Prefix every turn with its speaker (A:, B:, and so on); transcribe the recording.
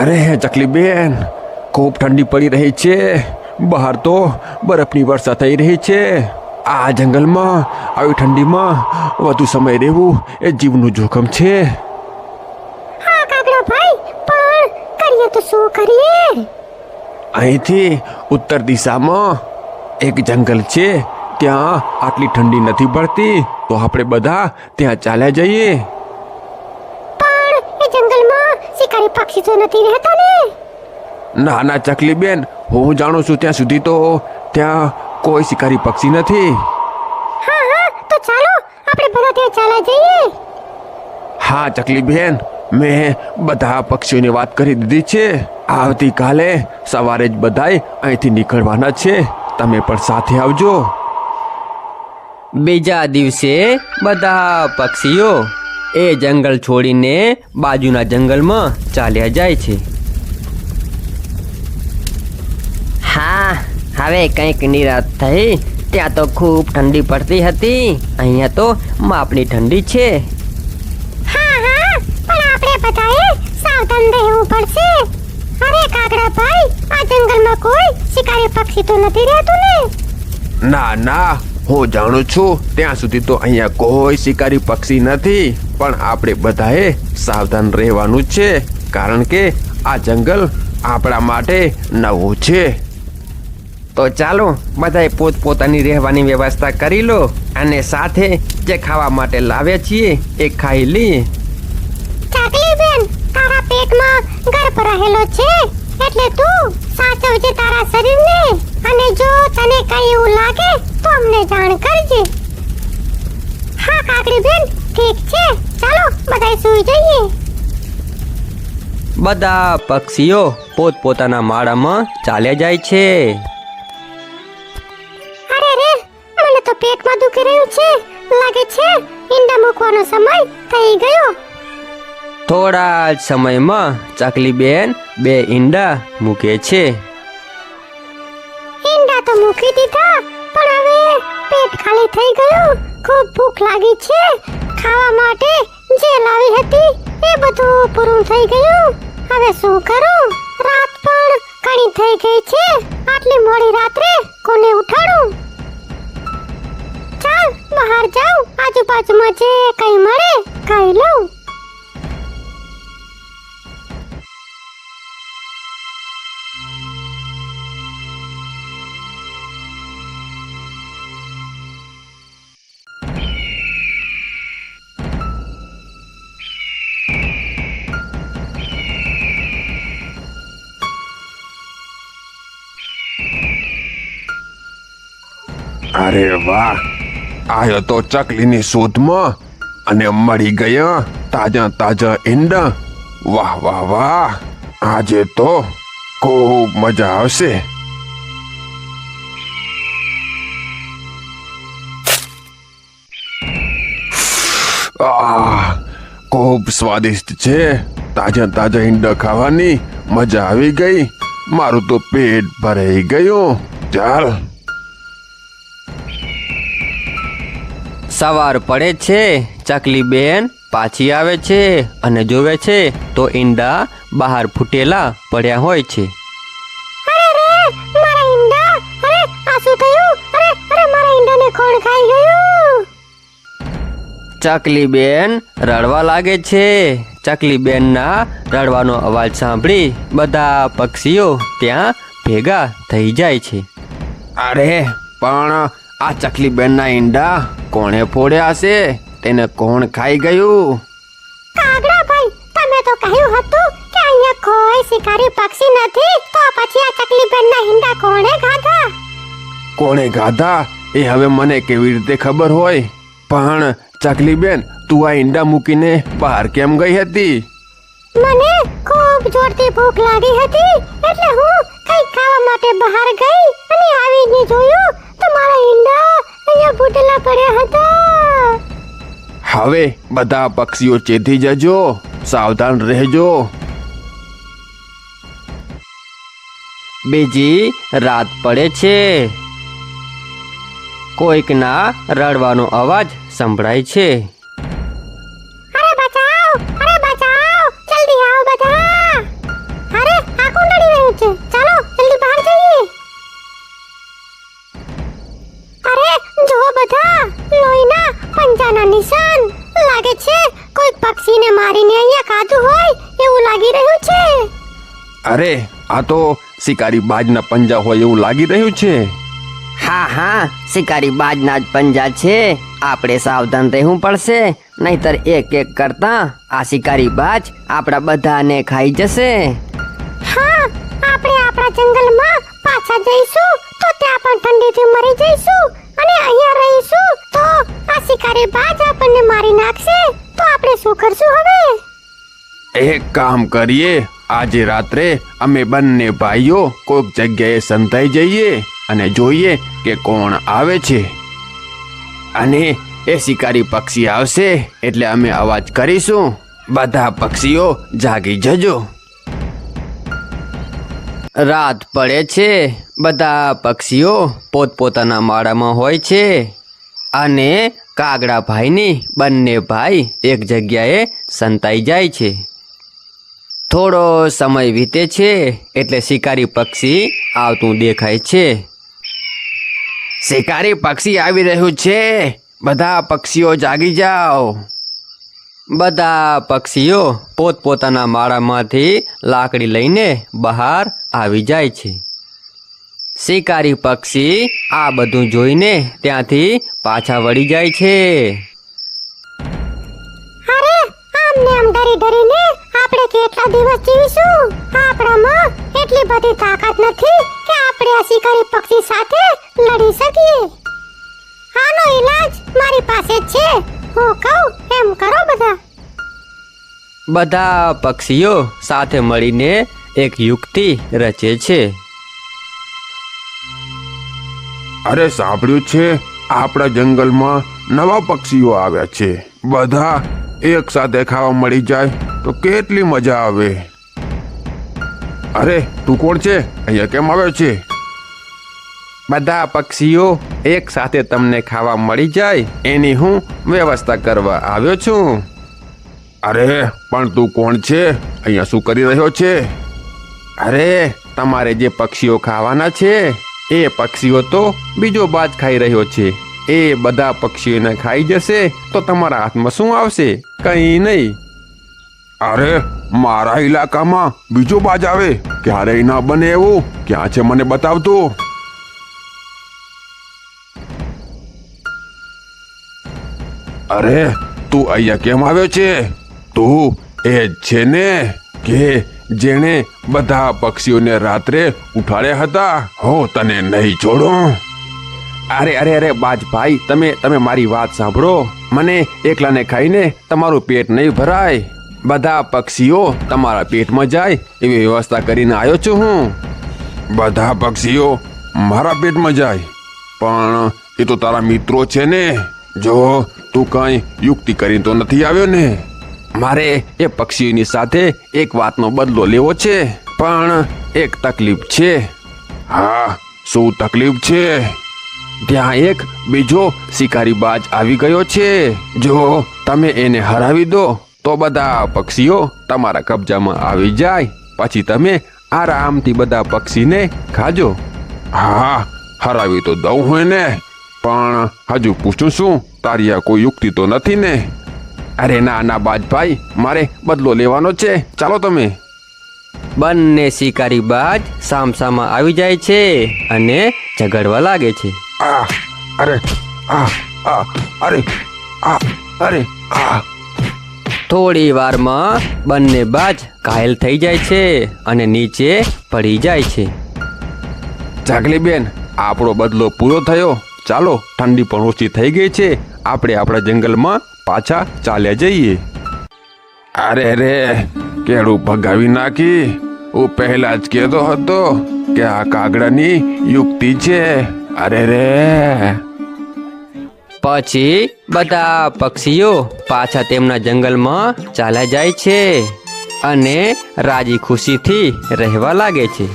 A: અરે ચકલી બેન ખૂબ ઠંડી પડી રહી છે. બહાર તો બરફની વર્ષા થઈ રહી છે. આ જંગલમાં આવી ઠંડીમાં વધુ સમય રહેવું એ જીવનું જોખમ છે.
B: હા કાગડા ભાઈ પણ કરીએ તો શું કરીએ?
A: અહીંથી ઉત્તર દિશામાં એક જંગલ છે. ત્યાં આટલી ઠંડી નથી પડતી તો આપણે બધા ત્યાં ચાલ્યા જઈએ
B: પણ એ શિકારી પક્ષી તો નથી રહેતા ને
A: ના ના ચકલી બેન હું જાણું છું ત્યાં સુધી તો ત્યાં કોઈ શિકારી પક્ષી નથી.
B: હા હા તો ચાલો આપણે બધા ત્યાં ચાલા જઈએ.
A: હા ચકલી બેન મેં બધા પક્ષીઓની વાત કરી દીધી છે. આવતીકાલે સવારે જ બધાય અહીંથી નીકળવાના છે. તમે પણ સાથે આવજો.
C: બીજા દિવસે બધા પક્ષીઓ એ જંગલ છોડીને બાજુના જંગલમાં ચાલ્યા જાય છે. હા હવે કંઈક નિરાશ થઈ. ત્યાં તો ખૂબ ઠંડી પડતી હતી. અહીંયા તો માપની ઠંડી છે.
B: હા હા પણ આપણે બધાએ સાવધાન રહેવું પડશે. અરે કાગડા ભાઈ આ જંગલમાં કોઈ શિકારી પક્ષી તો નથી રહેતું ને?
A: ના ના હું જાણું છું, ત્યાં સુધી તો અહીંયા કોઈ શિકારી પક્ષી નથી, પણ આપણે બધાએ સાવધાન રહેવાનું છે, કારણ કે આ જંગલ આપણા માટે નવું છે.
C: તો ચાલો, બધાએ પોતપોતાની રહેવાની વ્યવસ્થા કરી લો, અને સાથે જે ખાવા માટે લાવ્યા છીએ, એ ખાઈ લઈએ.
B: બેન, તારા પેટમાં ગર્ભ રહેલો છે, એટલે તું સાચવજે તારા શરીરને, અને જો તને કઈ એવું લાગે તો અમને જાણ કરજે. હા કાકડી બેન ઠીક છે. ચાલો બધા સૂઈ જઈએ.
C: બધા પક્ષીઓ પોતપોતાના માળામાં ચાલ્યા જાય છે.
B: અરે રે મને તો પેટમાં દુખી રહ્યું છે. લાગે છે ઈંડા મૂકવાનો સમય થઈ ગયો.
C: થોડા જ સમયમાં ચકલી બેન બે ઈંડા મૂકે છે.
B: ઈંડા તો મૂકી દીધા પણ હવે પેટ ખાલી થઈ ગયું. ખૂબ ભૂખ લાગી છે. ખાવા માટે જે લાવી હતી એ બધું પૂરું થઈ ગયું. હવે શું કરું? રાત પણ ઘણી થઈ ગઈ છે. આટલી મોડી રાત્રે કોને ઉઠાડું? ચાલ, બહાર જાઉં. આજુબાજુમાં જે કઈ મળે, ખાઈ લઉં.
A: અરે વાહ. આયો તો ચકલીની શોધમાં અને મળી ગયા તાજા તાજા ઈંડા. વાહ વાહ વાહ. આજે તો ખૂબ મજા આવશે. ખૂબ સ્વાદિષ્ટ છે. તાજા તાજા ઈંડા ખાવાની મજા આવી ગઈ. મારું તો પેટ ભરાઈ ગયું. ચાલ.
C: સવાર પડે છે ચકલી બેન પાછી આવે છે અને જોવે છે તો ઈંડા બહાર ફૂટેલા પડ્યા હોય છે.
B: અરે રે મારા ઈંડા અરે આ શું થયું? અરે અરે મારા ઈંડાને કોણ ખાઈ ગયું?
C: ચકલી બેન રડવા લાગે છે ચકલી બેનના રડવાનો અવાજ સાંભળી બધા પક્ષીઓ ત્યાં ભેગા થઈ જાય છે.
A: અરે પણ આ ચકલી બેનના ઈંડા કોણે ફોડ્યા હશે તેને કોણ ખાઈ ગયું?
B: કાગડા ભાઈ તમે તો કહ્યું હતું કે અહીંયા કોઈ શિકારી પક્ષી નથી તો પછી આ ચકલી બેનના ઈંડા કોણે ખાધા?
A: કોણે ગાધા એ હવે મને કેવી રીતે ખબર હોય? પણ ચકલી બેન તું આ ઈંડા મૂકીને બહાર કેમ ગઈ હતી?
B: મને ખૂબ જોરથી ભૂખ લાગી હતી એટલે હું કંઈક ખાવા માટે બહાર ગઈ અને આવીને જોયું તો મારા ઈંડા અહીંયા ફૂટેલા પડ્યા હતા.
A: હવે બધા પક્ષીઓ ચેતી જજો સાવધાન રહેજો.
C: બીજી રાત પડે છે. કોઈકના રડવાનો અવાજ સંભળાય છે.
B: અહીંયા કાધું હોય એવું લાગી રહ્યું છે?
A: અરે આ તો શિકારી બાજના પંજા હોય એવું લાગી રહ્યું છે.
C: હા હા શિકારી બાજના જ પંજા છે. આપણે સાવધાન રહેવું પડશે નહીતર એક એક કરતા આ શિકારી બાજ આપણા બધાને ખાઈ જશે.
B: હા આપણે આપણા જંગલમાં પાછા જઈશું તો ત્યાં પણ ઠંડીથી મરી જઈશું અને અહીંયા રહીશું તો આ શિકારી બાજ આપણને મારી નાખશે તો આપણે શું કરશું હવે?
A: એક કામ કરીએ. આજે રાત્રે અમે બંને ભાઈઓ કોઈક જગ્યાએ સંતાઈ જઈએ અને જોઈએ કે કોણ આવે છે. અને એ શિકારી પક્ષી આવશે એટલે અમે અવાજ કરીશું. બધા પક્ષીઓ જાગી જજો.
C: રાત પડે છે. બધા પક્ષીઓ પોતપોતાના માળામાં હોય છે. અને કાગડા ભાઈની બંને ભાઈ એક જગ્યાએ સંતાઈ જાય છે. થોડો સમય વીતે છે એટલે શિકારી પક્ષી આવતું દેખાય છે.
A: શિકારી પક્ષી આવી રહ્યું છે. બધા પક્ષીઓ જાગી જાઓ.
C: બધા પક્ષીઓ પોતપોતાના માળામાંથી લાકડી લઈને બહાર આવી જાય છે. શિકારી પક્ષી આ બધું જોઈને ત્યાંથી પાછા વળી જાય છે.
B: અરે, આમને આમ ડરી ડરીને આપણે કેટલા દિવસ જીવીશું? આપણામાં એટલી બધી તાકાત નથી કે આપણે આ શિકારી પક્ષી સાથે લડી શકીએ. આનો ઈલાજ મારી પાસે છે. હું કહું એમ કરો બધા.
C: બધા પક્ષીઓ સાથે મળીને એક યુક્તિ રચે છે.
A: અરે સાંભળ્યું છે આપણા જંગલમાં નવા પક્ષીઓ આવ્યા છે. બધા એક સાથે ખાવા મળી જાય તો કેટલી મજા આવે. અરે, તું કોણ છે? અહીંયા કેમ આવ્યો છે? બધા પક્ષીઓ એક સાથે તમને ખાવા મળી જાય એની હું વ્યવસ્થા કરવા આવ્યો છું. અરે, પણ તું કોણ છે? અહીંયા શું કરી રહ્યો છે? અરે, તમારે જે પક્ષીઓ ખાવાના છે, એ પક્ષીઓ તો બીજો બાજ ખાઈ રહ્યો છે. એ બધા પક્ષીઓને ખાઈ જશે તો તમારા હાથમાં શું આવશે? કંઈ નહીં. અરે, મારા ઇલાકામાં બીજો બાજ આવે. ક્યારેય ના બને એવું. ક્યાં છે મને બતાવતો? અરે, તું અહીંયા કેમ આવ્યો છે? તું એ છે ને કે જેણે બધા પક્ષીઓને રાત્રે ઉઠાડ્યા હતા? હો, તને નહીં છોડો. અરે અરે અરે બાજ ભાઈ તમે તમે મારી વાત સાંભળો. મને એકલાને ખાઈને તમારું પેટ નહીં ભરાય. બધા પક્ષીઓ તમારા પેટમાં જાય એવી વ્યવસ્થા કરીને આવ્યો છું હું. બધા પક્ષીઓ મારા પેટમાં જાય. પણ એ તો તારા મિત્રો છે ને. જો તું કઈ યુક્તિ કરી તો નથી આવ્યો ને. મારે એ પક્ષીઓની સાથે એક વાતનો બદલો લેવો છે. પણ એક તકલીફ છે. હા, શું તકલીફ છે? ત્યાં એક બીજો શિકારી બાજ આવી ગયો છે. જો તમે એને હરાવી દો, તો બધા પક્ષીઓ તમારા કબજામાં આવી જાય. પછી તમે આરામથી બધા પક્ષીને ખાજો. હા, હરાવી તો દઉં હોય ને પણ હજુ પૂછું શું? તારી આ કોઈ યુક્તિ તો નથી ને? અરે ના ના બાજભાઈ, મારે બદલો લેવાનો છે. ચાલો તમે.
C: બંને શિકારી બાજ સામસામાં આવી જાય છે અને ઝઘડવા લાગે છે.
A: આ અરે આ આ અરે આ અરે આ.
C: થોડી વારમાં બંને બાજ ઘાયલ થઈ જાય છે અને નીચે પડી જાય છે.
A: જાગલી બેન આપણો બદલો પૂરો થયો. ચાલો ઠંડી પણ ઓછી થઈ ગઈ છે. આપણે આપણા જંગલમાં પાછા ચાલ્યા જઈએ. અરે રે કેળું ભગાવી નાખી. હું પહેલા જ કહેતો હતો કે આ કાગડાની યુક્તિ છે. અરે રે.
C: પછી બધા પક્ષીઓ પાછા તેમના જંગલમાં ચાલ્યા જાય છે અને રાજી ખુશીથી રહેવા લાગે છે.